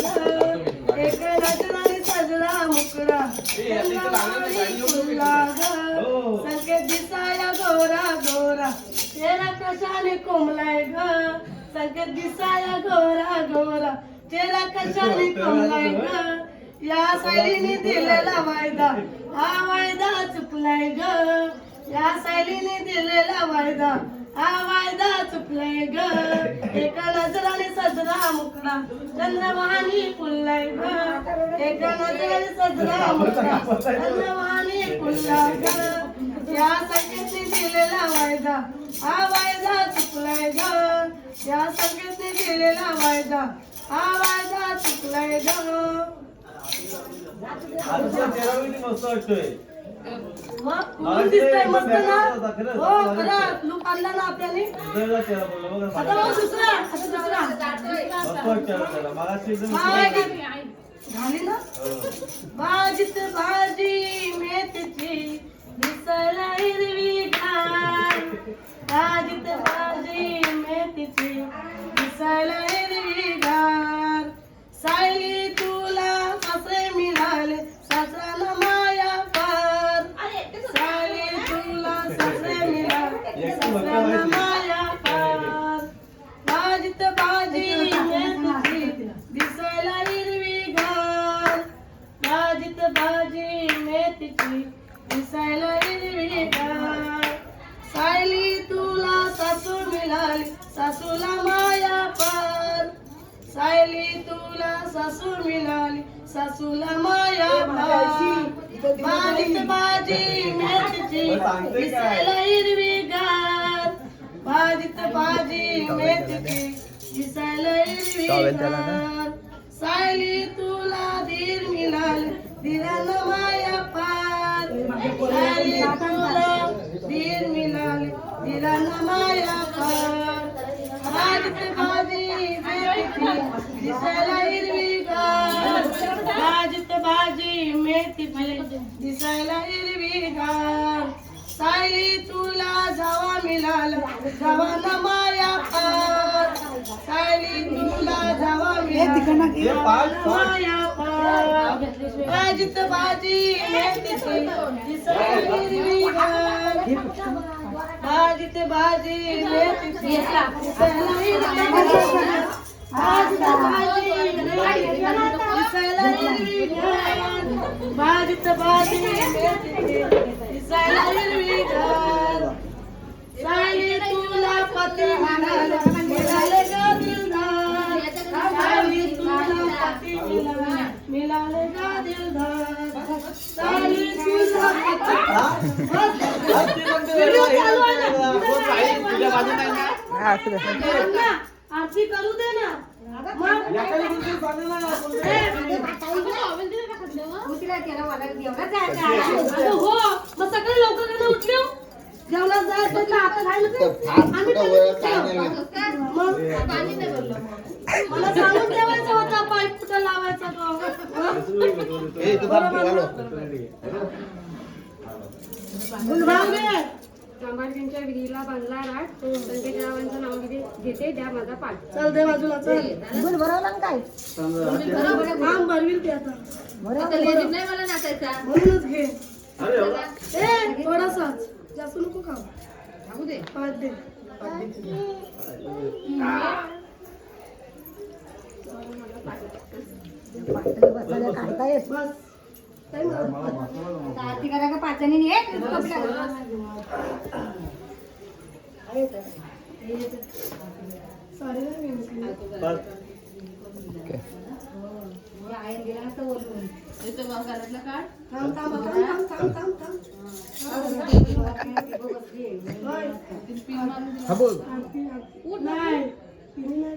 ग एक नजराने सजला मुकरा ग संकेत दिसाया गोरा गोरा. चेहरा कशाने कोंबलाय ग? संकेत दिसाया गोरा गोरा. चेहरा कशाने कोंबलाय ग? या सायलीने दिलेला वायदा हा वायदा चुकलाय ग. या सायलीने दिलेला वायदा हा वायदा चुकलाय ग. एका नजराने सजरा मुकडा चंद्रवाणी फुललाय ग एका नजराने सजरा मुकडा चंद्रवाणी फुलला ग या संकेतने दिलेला वायदा हा वायदा चुकलाय ग या संकेतने दिलेला वायदा हा वायदा चुकलाय ग आता तुझा मस्त वाटतोय. मग दिसतंय मस्त ना? हो खरं लुक आणला ना आपल्याने. दुसऱ्याचा चेहरा बोलला बघा आता मला. मग दुसरा आता दुसरा. मस्त वाटतं त्याला मगाशी एकदम भाजीत झाली ना. भाजीत भाजी मेथीची दिसायला हिरवी घार भाजीत भाजी मेथीची दिसायला हिरवी घार सायली भाजी मेथीची दिसायला सायली तुला धीर मिळाल धीरान माया पार. सायली तुला धीर मिळाल धीरान माया पार. भाजीत भाजी दिसायला हिरवी गार. भाजीत भाजी मेथीची दिसायला हिरवी गार. सायली तुला जावा मिळाल जावा नमा मिळाला माया पार भाजीत भाजी मेथीची दिसायला हिरवी गार भाजीत भाजी मेथीची दिसायला हिरवी गार भाजीत भाजी मेथीची दिसायला हिरवी गार भाजीत भाजी मेथीची दिसायला हिरवी गार सायली तुला पती मिळाले आरती करू दे ना मग हो मग सकाळी लवकर उठले? जेवणात जायचं ना आता राहिलं मला सांगून ठेवायचा होता पाईप कुठं लावायचा तो चांभारजींच्या विधीला बांधला राट संकेतरावांचं नाव घेते घेते द्या माझा पाठ. चल दे बाजूला चल. काम भरवील ते आता. म्हणूनच घे. अरे एवढा? ए थोडासाच. जास्त नको खाऊ. पाच दे. बस काही नाही. साडी नाही घेतली. पाच. थांब थांब थांब थांब थांब थांब थांब. आरती, आरती. नाही तिने नाही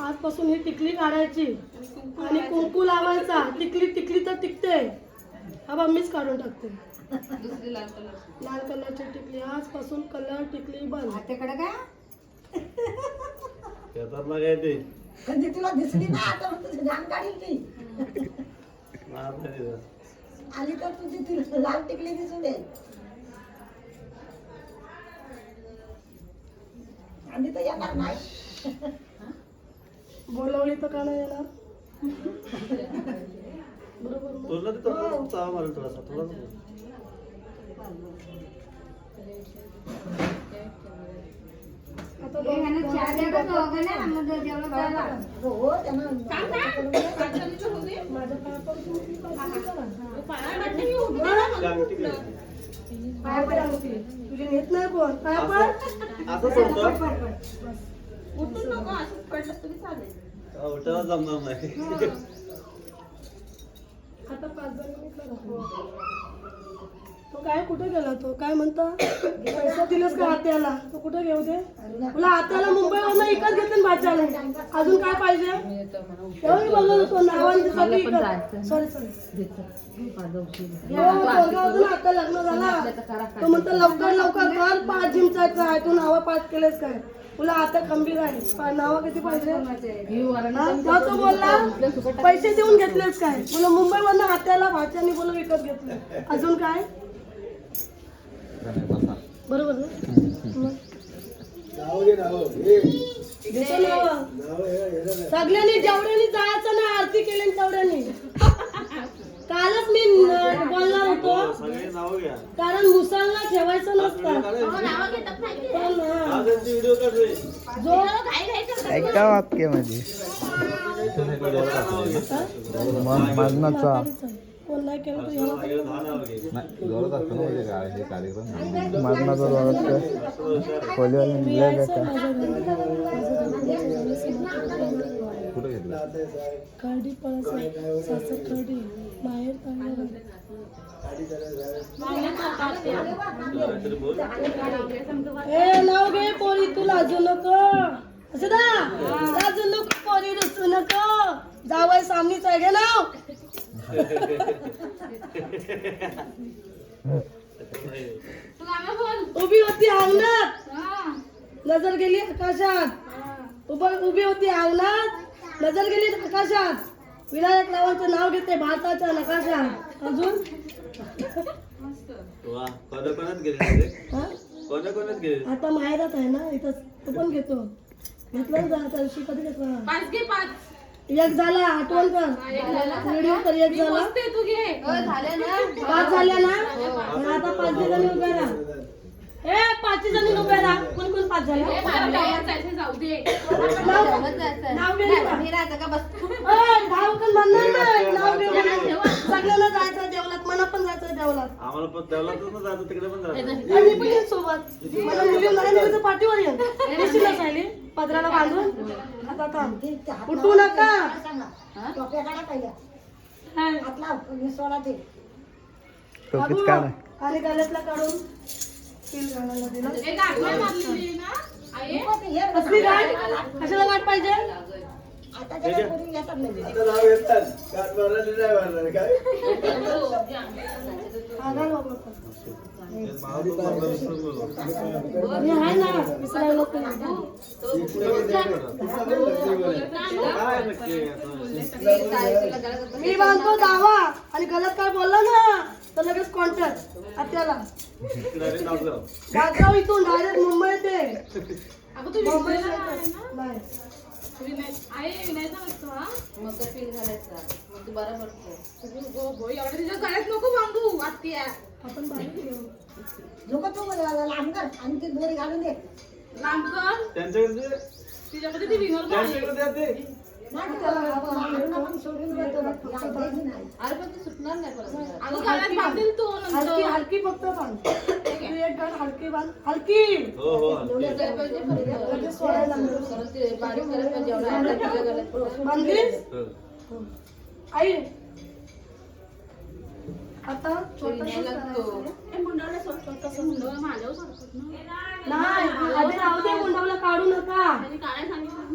आजपासून ही टिकली काढायची. आणि कुंकू लावायचा. टिकली टिकली तर टिकते. हा बा मीच काढून टाकते. लाल कलरची. टिकली. आजपासून कलर टिकली बंद. हातेकडे काय शेतात काय ते कधी तुला दिसली ना आता तुझं जाण काढील ती. आली तर तुझी ती लाल टिकली दिसू दे. आणि तर येणार नाही. बोलवली तर का नाही येणार. बरोबर ना? तुला ते थोडा चावा मारेल थोडासा थोडासा आता हे ह्यानं चहा द्या गं दोघं ना, मग जेवलं त्याला. हो त्यांना माझ्या पायावर तुम्ही पाय करा. गांगटी काय? पाया पड अंगठी. तुझी नेत नाही कोण? पाया पड. असं सोडतो उठून नको उठायला जमणार नाही. आता पाच जण मिनिटं तो काय कुठे गेला तो? काय म्हणता? पैसा दिलेस का आत्याला? तो कुठे घेऊ दे? तुला आत्याला मुंबईवरनं इकत घेते ना भाच्याला अजून काय पाहिजे? एवढी बघत होतो नावांसाठी सॉरी सॉरी आता लग्न झाला. तो म्हणतो लवकर लवकर कर पाच जिमचा आहे तू नावं पाच केलेस काय? तुला आता खंबीर आहे. नावं किती पाहिजे हा? तो बोलला पैसे देऊन घेतलेस काय? तुला मुंबईवरनं आत्याला भाच्यानी बोलून विकत घेतलं. अजून काय? बरोबर ना. सगळ्यांनी जेवढ्यांनी जायचं ना आरती केली तेवढ्यांनी. कालच मी न- बोलणार होतो सगळे नाव घ्या कारण मुसांना ठेवायचं नसतं पण हा, आज त्यांची व्हिडिओ काढ रे जो एका वाक्यामध्ये मरणाचा कोण नाही केलं तर ह्याला सगळे दहा नाव घे मरणाचा जोरात खोलीवाले निघाय का कर्डी पळसा सासर माहेर ए नाव घे पोरी तू लाजू नको. असं दा लाजू नको पोरी रुसू नको. जावय सामनीच आहे घे नाव उभी होती अंगणात. नजर गेली आकाशात. उभं उभी होती अंगणात. नजर गेली आकाशात विनायक रावांचं नाव घेते भारताच्या नकाशात अजून? वा गेले हा? गेले? आता माहेरात आहे ना इथं तो पण घेतो. घेतला ना त्या दिवशी कधी घेतला? एक झाला आठवण कर. व्हिडिओ कर एक झाला. पाच झाल्या ना? मग आता पाच जणी उभ्या राहा. ए पाच जणी उभ्या नाव घे ना. ए, नाव पण म्हणणार नाही नाव घे म्हणून. सगळ्यांना जायचं देवलात मला पण जायचं देवलात आम्हाला पण डेव्हलपच ना जायचं तिकडे पण जायचं. आणि मी पण येईन सोबत. मला मुली नाही मुलीचं पाठीवर येईन. पदराला बांधून. आता थांब उठू नका. सांगा टोप्या काढा. पहिल्या काय? हातला सोडा ते टोपीच का नाही. आणि गळ्यातला काढून पिल घालायला ते. आहे ना? तर लगेच कॉन्टॅक्ट घ्या. गाजगाव इथून डायरेक्ट मुंबई ते मुंबई नाही आपण बाहेर घेऊ नको तू मला लांब कर. आणि ती दोरी घालून दे. त्यांच्याकडे दे. त्यांच्याकडे द्या ते. नाही हलकी हलकी फक्त बांध. तू एक गाठ हलकी बांध. हलकी! हो हो हलकी. लगेच सोडायला लागलं. बांधलीस? हो. आई! आता छोटा नाही आधी राहू दे गुंडावला काढू नका.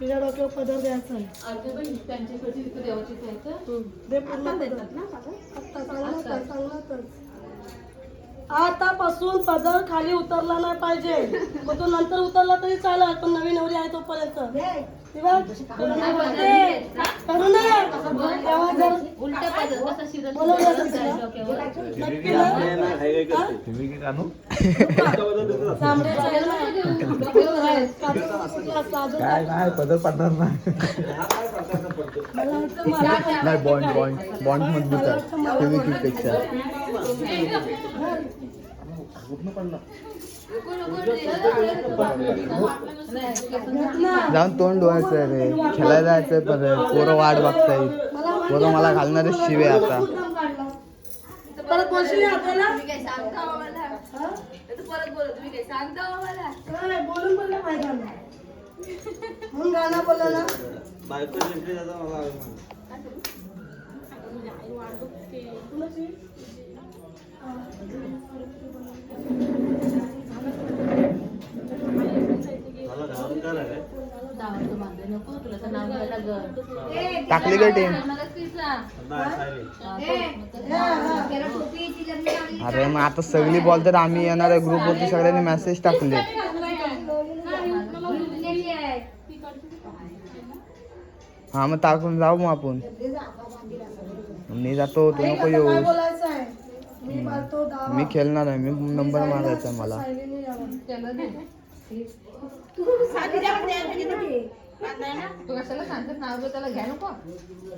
तुझ्या डोक्यावर पदर द्यायचा आहे हम्म. दे पूर्ण पदर. आत्ता चांगला कर, चांगला कर. आतापासून पदर खाली उतरला नाही पाहिजे. मग तो नंतर उतरला तरी चालेल पण नवीन नवरी आहे तोपर्यंत. करू नये. तेव्हा जर काय नाही पदर पडणार नाही बॉन्ड बॉन्ड बॉन्ड मजबूत आहे पेक्षा जाऊन तोंड धुवायचं रे. खेळायला जायचंय परत. पोरं वाट बघतायत. पोरं मला घालणारे शिवे आता. परत बोलशील ना आपल्याला हा? काय, बोलून बोललं पाहिजे आम्ही. म्हणून गाणं बोललं ना बायको जिंकली जाता मला अभिमान. कुणाची? मला घालून काय आहे टाकली का टीम. अरे मग आता सगळी बोलतात आम्ही येणार आहे ग्रुपवरती सगळ्यांनी मेसेज टाकले. हा मग टाकून जाऊ मग आपण. मी जातो तू नको येऊ बोलायचं आहे मी पाहतो दावा. मी खेळणार आहे मी नंबर मागायचा आहे यावं.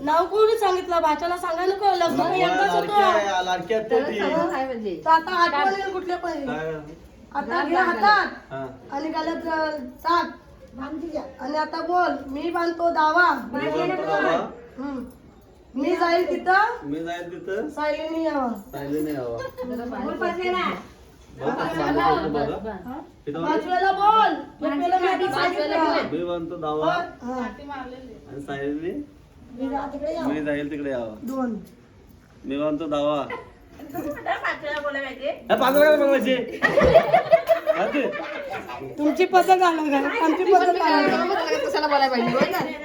नाव कोणी सांगितलं? भाच्याला सांगायला नको. लग्न एकदाच होतं. पोटी. तर आता आठवण येईल कुठल्या पण? आता घ्या हातात. हा. आणि अ, चाक आणि आता बोल मी बांधतो दावा. मी हम्म. मी जाईल तिथं. मी जाईल तिथं? सायलीने यावं. सायलीने यावा. हा? तिथं पाच बोल. मी आता सांगितलं. मी म्हणतो दावा. हा. आणि मी? जाईल तिकडे यावा दोन. मी म्हणतो दावा हे हा ते. तुमची पद्धत अलग आहे आमची पद्धत अलग आहे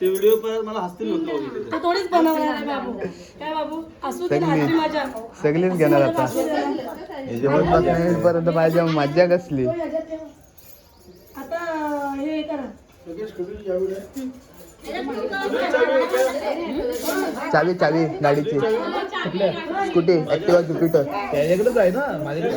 ते व्हिडिओ परत मला हसतील होतो तो थोडीच बनवणार आहे बाबू. काय बाबू? असू दे ना मजा सगळीच घेणार आता. शेवटपास मिनिट पर्यंत पाहिजे मग मज्जा कसली. आता हे करा. चावी चावी गाडीची. Scooty Activa Jupiter. त्याच्याकडेच आहे ना माझ्याकडे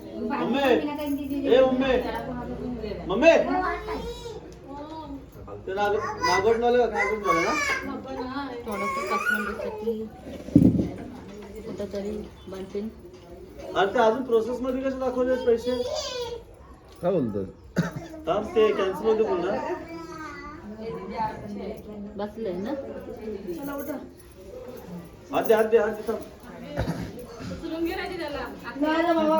मम्मी. ए मम्मी मम्मी ते नाग- नागोटवाले नागोटवाले ना? अरे ते अजून प्रोसेस मध्ये कसे दाखवले पैसे? काय बोलतो थांब ते कॅन्सल होते पुन्हा. चला उठा. हात दे हात दे हात दे थांब. नाही रे बाबा.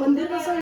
मंदिर कसं